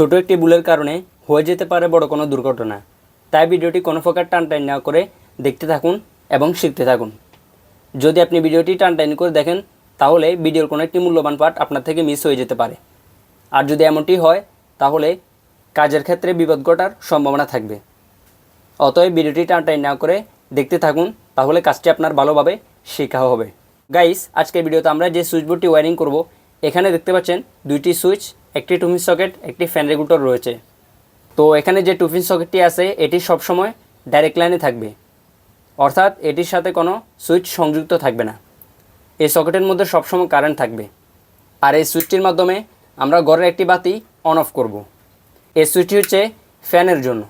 ছোট একটি ভুলের কারণে হয়ে যেতে পারে বড় কোনো দুর্ঘটনা। তাই ভিডিওটি কোনো প্রকার টানটাইন না করে দেখতে থাকুন এবং শিখতে থাকুন। যদি আপনি ভিডিওটি টানটাইন করে দেখেন, তাহলে ভিডিওর কোনো একটি মূল্যবান পার্ট আপনার থেকে মিস হয়ে যেতে পারে। আর যদি এমনটি হয়, তাহলে কাজের ক্ষেত্রে বিপদ ঘটার সম্ভাবনা থাকবে। অতএব ভিডিওটি টানটাইন না করে দেখতে থাকুন, তাহলে কাজটি আপনার ভালোভাবে শেখা হবে। গাইস, আজকের ভিডিওতে আমরা যে সুইচবোর্ডটি ওয়ারিং করব, এখানে দেখতে পাচ্ছেন দুইটি সুইচ একটি টুফিন সকেট একটি ফ্যান রেগুলেটর রয়েছে। তো এখানে যে টুফিন সকেটটি আছে, এটি সবসময় ডাইরেক্ট লাইনে থাকবে। অর্থাৎ এটির সাথে কোনো সুইচ সংযুক্ত থাকবে না। এই সকেটের মধ্যে সবসময় কারেন্ট থাকবে। আর এই সুইচটির মাধ্যমে আমরা ঘরের একটি বাতি অন অফ করব। এই সুইচটি হচ্ছে ফ্যানের জন্য।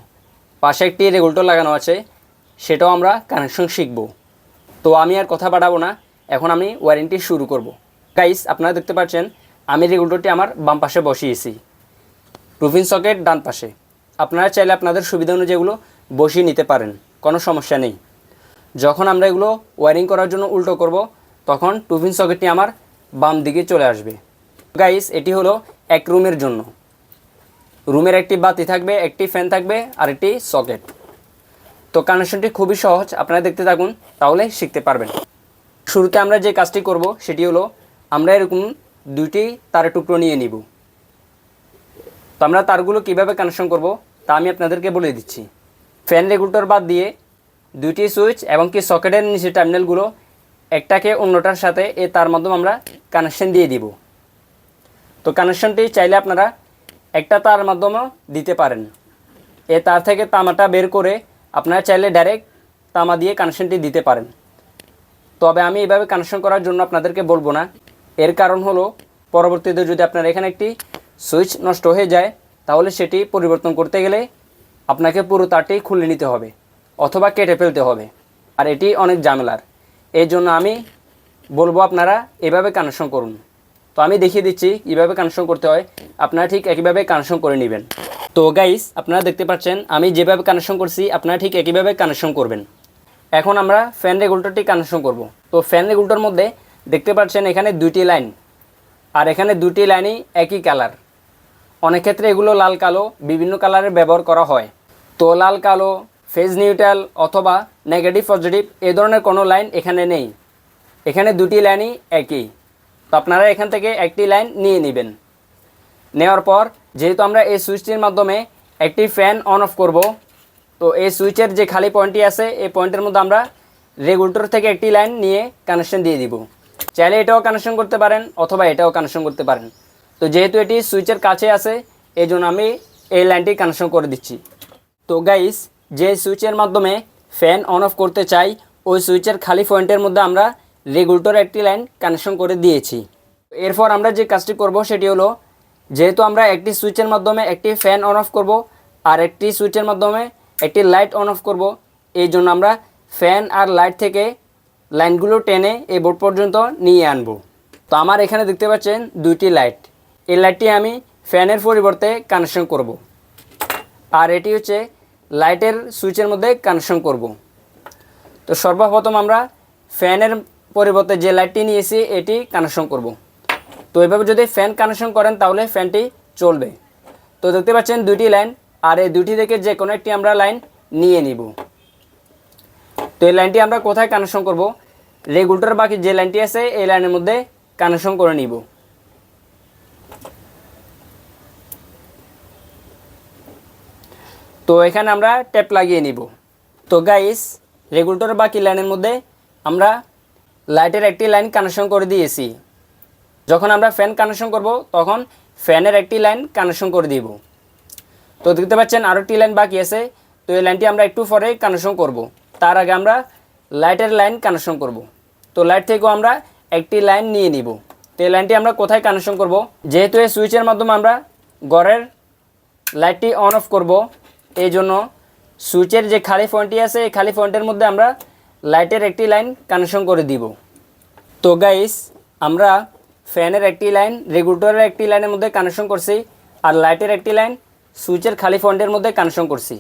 পাশে একটি রেগুলেটর লাগানো আছে, সেটাও আমরা কানেকশন শিখব। তো আমি আর কথা বাড়াবো না, এখন আমি ওয়ারেন্টি শুরু করব। গাইস আপনারা দেখতে পাচ্ছেন আমি রেগুলেটরটি আমার বাম পাশে বসিয়েছি। রুফিন সকেট ডান পাশে। আপনারা চাইলে আপনাদের সুবিধা অনুযায়ী এগুলো বসিয়ে নিতে পারেন, কোনো সমস্যা নেই। যখন আমরা এগুলো ওয়ারিং করার জন্য উল্টো করব, তখন টুফিন সকেটটি আমার বাম দিকে চলে আসবে। গাইস এটি হলো এক রুমের জন্য। রুমের একটি বাতি থাকবে, একটি ফ্যান থাকবে, আর একটি সকেট। তো কানেকশনটি খুবই সহজ, আপনারা দেখতে থাকুন, তাহলে শিখতে পারবেন। শুরুতে আমরা যে কাজটি করব, সেটি হলো আমরা এরকম দুইটি তারের টুকরো নিয়ে নিব। তো আমরা তারগুলো কীভাবে কানেকশন করব, তা আমি আপনাদেরকে বলে দিচ্ছি। ফ্যান রেগুলেটর বাদ দিয়ে দুইটি সুইচ এবং কি সকেটের নিচে টার্মিনালগুলো একটাকে অন্যটার সাথে এ তার মাধ্যমে আমরা কানেকশন দিয়ে দিব। তো কানেকশনটি চাইলে আপনারা একটা তার মাধ্যমেও দিতে পারেন। এ তার থেকে তামাটা বের করে আপনারা চাইলে ডাইরেক্ট তামা দিয়ে কানেকশনটি দিতে পারেন। তবে আমি এভাবে কানেকশন করার জন্য আপনাদেরকে বলব না। এর কারণ হলো, পরবর্তীতে যদি আপনার এখানে একটি সুইচ নষ্ট হয়ে যায়, তাহলে সেটি পরিবর্তন করতে গেলে আপনাকে পুরো তারটি খুলে নিতে হবে অথবা কেটে ফেলতে হবে। আর এটি অনেক ঝামেলার। এই জন্য আমি বলব আপনারা এভাবে কানেকশন করুন। তো আমি দেখিয়ে দিচ্ছি কীভাবে কানেকশন করতে হয়। আপনারা ঠিক একইভাবে কানেকশন করে নেবেন। তো গাইস আপনারা দেখতে পাচ্ছেন, আমি যেভাবে কানেকশন করছি, আপনারা ঠিক একইভাবে কানেকশন করবেন। এখন আমরা ফ্যান রেগুলেটরটি কানেকশন করব। তো ফ্যান রেগুলেটর মধ্যে দেখতে পাচ্ছেন এখানে দুইটি লাইন। আর এখানে দুটি লাইনই একই কালার। অনেক ক্ষেত্রে এগুলো লাল, কালো, বিভিন্ন কালারের ব্যবহার করা হয়। তো লাল, কালো ফেজ নিউট্রাল অথবা নেগেটিভ পজিটিভ এ ধরনের কোনো লাইন এখানে নেই। এখানে দুটি লাইনই একই। তো আপনারা এখান থেকে একটি লাইন নিয়ে নেবেন। নেওয়ার পর, যেহেতু আমরা এই সুইচটির মাধ্যমে একটি ফ্যান অন অফ করব, তো এই সুইচের যে খালি পয়েন্টটি আছে, এই পয়েন্টের মধ্যে আমরা রেগুলেটর থেকে একটি লাইন নিয়ে কানেকশন দিয়ে দিব। চাইলে এটাও কানেকশন করতে পারেন অথবা এটাও কানেকশন করতে পারেন। তো যেহেতু এটি সুইচের কাছে আছে এই জন্য আমি এই লাইনটি কানেকশন করে দিচ্ছি। তো গাইস যে সুইচের মাধ্যমে ফ্যান অন অফ করতে চাই, ওই সুইচের খালি পয়েন্টের মধ্যে আমরা রেগুলেটর একটি লাইন কানেকশন করে দিয়েছি। এরপর আমরা যে কাজটি করব সেটি হলো, যেহেতু আমরা একটি সুইচের মাধ্যমে একটি ফ্যান অন অফ করব আর একটি সুইচের মাধ্যমে একটি লাইট অন অফ করব এই জন্য আমরা ফ্যান আর লাইট থেকে লাইনগুলো টেনে এই বোর্ড পর্যন্ত নিয়ে আনব। তো আমার এখানে দেখতে পাচ্ছেন দুইটি লাইট। এই লাইটটি আমি ফ্যানের পরিবর্তে কানেকশন করব। আর এটি হচ্ছে লাইটের সুইচের মধ্যে কানেকশন করব। তো সর্বপ্রথম আমরা ফ্যানের পরিবর্তে যে লাইটটি নিয়েছি, এটি কানেকশন করব। তো এভাবে যদি ফ্যান কানেকশন করেন, তাহলে ফ্যানটি চলবে। তো দেখতে পাচ্ছেন দুইটি লাইন, আর এই দুটি থেকে যে কোনো একটি আমরা লাইন নিয়ে নিব। তো এই লাইনটি আমরা কোথায় কানেকশন করব? রেগুলেটর বাকি যে লাইনটি আছে, এই লাইনের মধ্যে কানেকশন করে নিব। তো এখানে আমরা ট্যাপ লাগিয়ে নিব। তো গাইস রেগুলেটর বাকি লাইনের মধ্যে আমরা লাইটের একটি লাইন কানেকশন করে দিয়েছি। যখন আমরা ফ্যান কানেকশন করব, তখন ফ্যানের একটি লাইন কানেকশন করে দিব। তো দেখতে পাচ্ছেন আরও একটি লাইন বাকি আছে। তো এই লাইনটি আমরা একটু পরে কানেকশন করব। তার আগে আমরা লাইটের লাইন কানেকশন করব। তো লাইট থেকেও আমরা একটি লাইন নিয়ে নিব। তো এই লাইনটি আমরা কোথায় কানেকশন করব? যেহেতু এই সুইচের মাধ্যমে আমরা ঘরের লাইটটি অন অফ করব, এই জন্য সুইচের যে খালি পয়েন্টটি আছে, এই খালি পয়েন্টের মধ্যে আমরা লাইটের একটি লাইন কানেকশন করে দিব। তো গাইস আমরা ফ্যানের একটি লাইন রেগুলেটরের একটি লাইনের মধ্যে কানেকশন করছি আর লাইটের একটি লাইন সুইচের খালি পয়েন্টের মধ্যে কানেকশন করছি।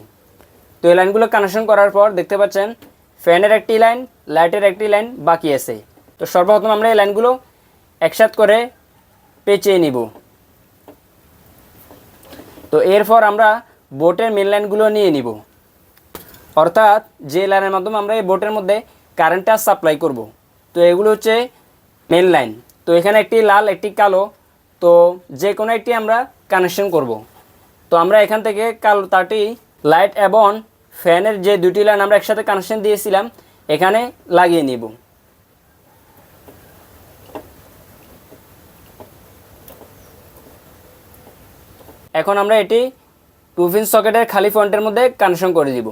তো এই লাইনগুলো কানেকশন করার পর দেখতে পাচ্ছেন ফ্যানের একটি লাইন, লাইটের একটি লাইন, বাকি আছে। তো সর্বপ্রথম আমরা এই লাইনগুলো একসাথ করে পেঁচিয়ে নিব। তো এরপর আমরা বোটের মেন লাইনগুলো নিয়ে নিব। অর্থাৎ যে লাইনের মাধ্যমে আমরা এই বোটের মধ্যে কারেন্টটা সাপ্লাই করব। তো এগুলো হচ্ছে মেন লাইন তো এখানে একটি লাল, একটি কালো, তো যে কোনো একটি আমরা কানেকশন করব। তো আমরা এখান থেকে কালো তারটি লাইট এবং ফ্যানের যে দুটি লাইন আমরা একসাথে কানেকশন দিয়েছিলাম, এখানে লাগিয়ে নিব। এখন আমরা এটি টু পিন সকেটের খালি পয়েন্টের মধ্যে কানেকশন করে দিব।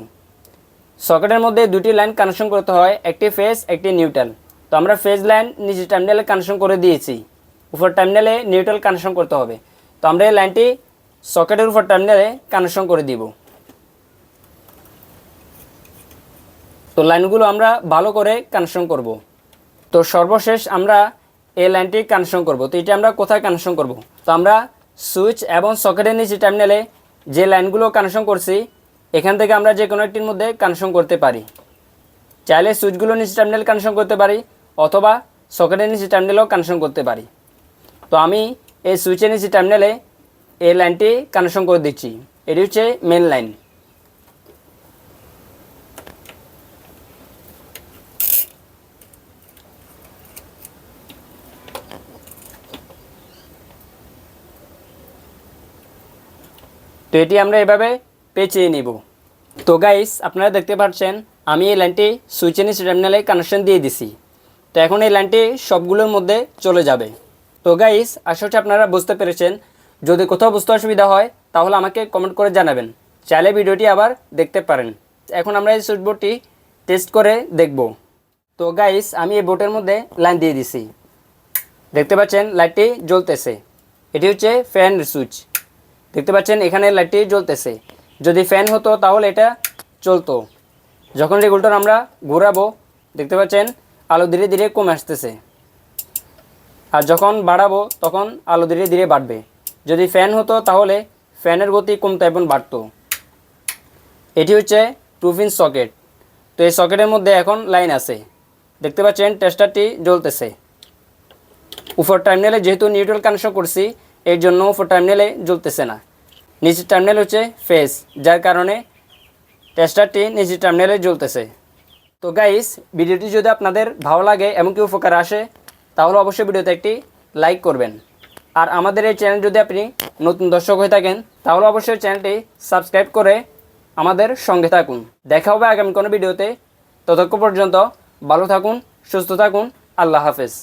সকেটের মধ্যে দুটি লাইন কানেকশন করতে হয়, একটি ফেজ একটি নিউট্রাল তো আমরা ফেজ লাইন নিচে টার্মিনালে কানেকশন করে দিয়েছি। উপর টার্মিনালে নিউট্রাল কানেকশন করতে হবে। তো আমরা এই লাইনটি সকেটের উপর টার্মিনালে কানেকশন করে দিব। তো লাইনগুলো আমরা ভালো করে কানেকশন করব। তো সর্বশেষ আমরা এই লাইনটি কানেকশন করব। তো এটা আমরা কোথায় কানেকশন করব? তো আমরা সুইচ এবং সকেটের নিচে টার্মিনালে যে লাইনগুলো কানেকশন করছি, এখান থেকে আমরা যে কোনো একটির মধ্যে কানেকশন করতে পারি। চাইলে সুইচগুলো নিচে টার্মিনাল কানেকশন করতে পারি, অথবা সকেটের নিচে টার্মিনালও কানেকশন করতে পারি। তো আমি এই সুইচের নিচে টার্মিনালে এই লাইনটি কানেকশন করে দিচ্ছি। এটি হচ্ছে মেন লাইন তো এটি আমরা এভাবে পেঁচিয়ে নিব। তো গাইস আপনারা দেখতে পাচ্ছেন, আমি এই লাইনটি সুইচের নিচে টার্মিনালে কানেকশন দিয়ে দিছি। তো এখন এই লাইনটি সবগুলোর মধ্যে চলে যাবে। তো গাইস আশা হচ্ছে আপনারা বুঝতে পেরেছেন। যদি কোথাও বুঝতে অসুবিধা হয়, তাহলে আমাকে কমেন্ট করে জানাবেন। চাইলে ভিডিওটি আবার দেখতে পারেন। এখন আমরা এই সুইচ বোর্ডটি টেস্ট করে দেখব। তো গাইস আমি এই বোর্ডের মধ্যে লাইন দিয়ে দিছি। দেখতে পাচ্ছেন, লাইটটি জ্বলতেছে। এটি হচ্ছে ফ্যান সুইচ দেখতে পাচ্ছেন, এখানে লাইটটি জ্বলতেছে। যদি ফ্যান হতো, তাহলে এটা চলতো। যখন রেগুলেটর আমরা ঘোরাবো, দেখতে পাচ্ছেন, আলো ধীরে ধীরে কমে আসতেছে। আর যখন বাড়াবো, তখন আলো ধীরে ধীরে বাড়বে। যদি ফ্যান হতো, তাহলে ফ্যানের গতি কমতো এবং বাড়তো। এটি হচ্ছে টু পিন সকেট তো এই সকেটের মধ্যে এখন লাইন আছে। দেখতে পাচ্ছেন টেস্টারটি জ্বলতেছে। উপর টার্মিনালে যেহেতু নিউট্রাল কানেকশন করছি এর জন্য উপর টার্মিনালে জ্বলতেছে না। নিচের টার্মিনাল হচ্ছে ফেস যার কারণে টেস্টারটি নিচের টার্মিনালে জ্বলতেছে। তো গাইস ভিডিওটি যদি আপনাদের ভালো লাগে এবং এমনকি উপকার আসে, তাহলে অবশ্যই ভিডিওতে একটি লাইক করবেন। আর আমাদের এই চ্যানেল যদি আপনি নতুন দর্শক হয়ে থাকেন, তাহলে অবশ্যই চ্যানেলটি সাবস্ক্রাইব করে আমাদের সঙ্গে থাকুন। দেখা হবে আগামী কোনো ভিডিওতে। ততক্ষণ পর্যন্ত ভালো থাকুন, সুস্থ থাকুন, আল্লাহ হাফেজ।